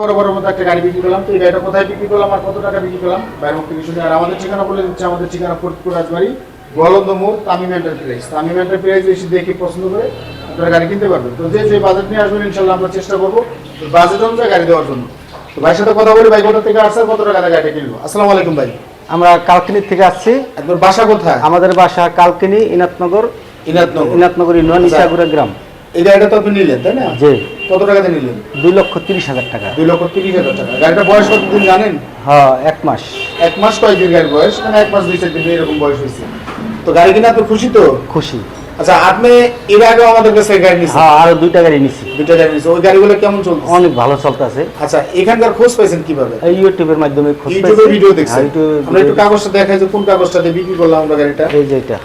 বড় বড় মতো একটা গাড়ি বিক্রি করলাম তো এই গাড়িটা কোথায় বিক্রি করলাম আর কত টাকা বিক্রি করলাম? বাইরের মুখ থেকে শুনে আর আমাদের ঠিকানা বলে দিচ্ছে আমাদের ঠিকানা ফরিদপুর রাজবাড়ি গোয়ালন্দ মোড় তামিম এন্টারপ্রাইজ তামিম এন্টারপ্রাইজ এসে দেখে পছন্দ করে আপনারা গাড়ি কিনতে পারবেন। তো যে যে বাজেট নিয়ে আসবেন ইনশাল্লাহ আমরা চেষ্টা করব বাজেট অনুযায়ী গাড়ি দেওয়ার জন্য। তো ভাইয়ের সাথে কথা বলি ভাই কোথা থেকে আসছে কত টাকা গাড়িটা কিনবো আসসালামু আলাইকুম ভাই। আমরা কালকিনি থেকে আসছি। একবার বাসা কোথায়? আমাদের বাসা কালকিনি ইনাতনগর ইনাতনগর। ইনাতনগর ইউনিয়ন। ইসাগুড়া গ্রাম। এই গাড়িটা তো আপনি নিলেন তাই না? জি। কত টাকা দিয়ে নিলেন? দুই লক্ষ তিরিশ হাজার টাকা। দুই লক্ষ তিরিশ হাজার টাকা। গাড়িটা বয়স কতদিন জানেন? হ্যাঁ এক মাস। এক মাস কয়েকদিন গাড়ির বয়স? মানে এক মাস দুই চার দিন এরকম বয়স হয়েছে। তো গাড়ি কিনা তো খুশি তো? খুশি। আচ্ছা আপনি এর আগেও আমাদের কাছে গাড়ি হ্যাঁ আরও দুইটা গাড়ি নিছি। দুইটা গাড়ি নিয়েছেন ওই গাড়িগুলো কেমন চলছে অনেক ভালো চলতেছে। আচ্ছা এখানকার খোঁজ পাইছেন কীভাবে? এই ইউটিউবের মাধ্যমে খোঁজ ইউটিউবে ভিডিও হ্যাঁ, ইউটিউবে আমরা একটু কাগজটা দেখাই যে কোন কাগজটা দিয়ে বিক্রি করলাম আমরা গাড়িটা। এই যে এটা।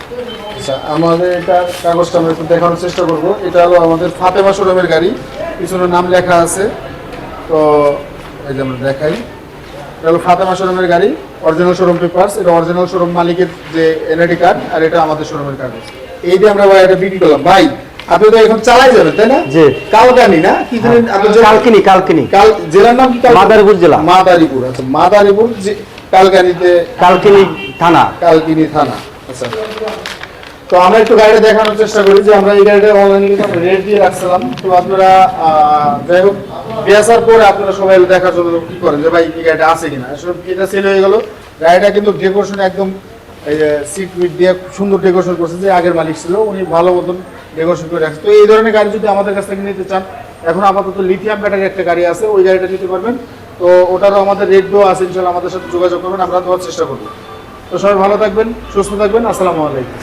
আচ্ছা আমাদের এটা কাগজটা আমরা একটু দেখানোর চেষ্টা করব। এটা হলো আমাদের ফাতেমা শোরুমের গাড়ি পিছনে নাম লেখা আছে। তো এই যে আমরা দেখাই। এটা হলো ফাতেমা শোরুমের গাড়ি অরিজিনাল শোরুম পেপারস এটা অরিজিনাল শোরুম মালিকের যে এনআইডি কার্ড আর এটা আমাদের শোরুমের কাগজ। এই দিয়ে আমরা ভাই এটা বিক্রি করলাম। ভাই আপনি তো এখন চালাই যাবেন তাই না? জি। কালকানি না? কি জানেন আপনি যে- কালকিনি কালকিনি। কাল জেলার নাম কি মাদারীপুর জেলা। মাদারীপুর। আচ্ছা মাদারীপুর কালকানিতে কালকিনি থানা। কালকিনি থানা। আচ্ছা। তো আমরা একটু গাড়িটা দেখানোর চেষ্টা করি যে আমরা এই গাড়িটা অনলাইনে কিন্তু রেট দিয়ে রাখছিলাম। তো আপনারা যাই হোক বেসার পরে আপনারা সবাই দেখার জন্য কি করেন যে ভাই এই গাড়িটা আছে কিনা। আসলে এটা সেল হয়ে গেল। গাড়িটা কিন্তু ডেকোরেশন একদম, এই যে সিট উইট দিয়ে সুন্দর ডেকোরেশন করছে যে আগের মালিক ছিল, উনি ভালো মতন ডেকোরেশন করে রাখছে। তো এই ধরনের গাড়ি যদি আমাদের কাছ থেকে নিতে চান, এখন আপাতত লিথিয়াম ব্যাটারি একটা গাড়ি আছে, ওই গাড়িটা নিতে পারবেন। তো ওটারও আমাদের রেট দেওয়া আছে ইনশাল্লাহ আমাদের সাথে যোগাযোগ করবেন, আমরা দেওয়ার চেষ্টা করব। তো সবাই ভালো থাকবেন, সুস্থ থাকবেন, আসসালামু আলাইকুম।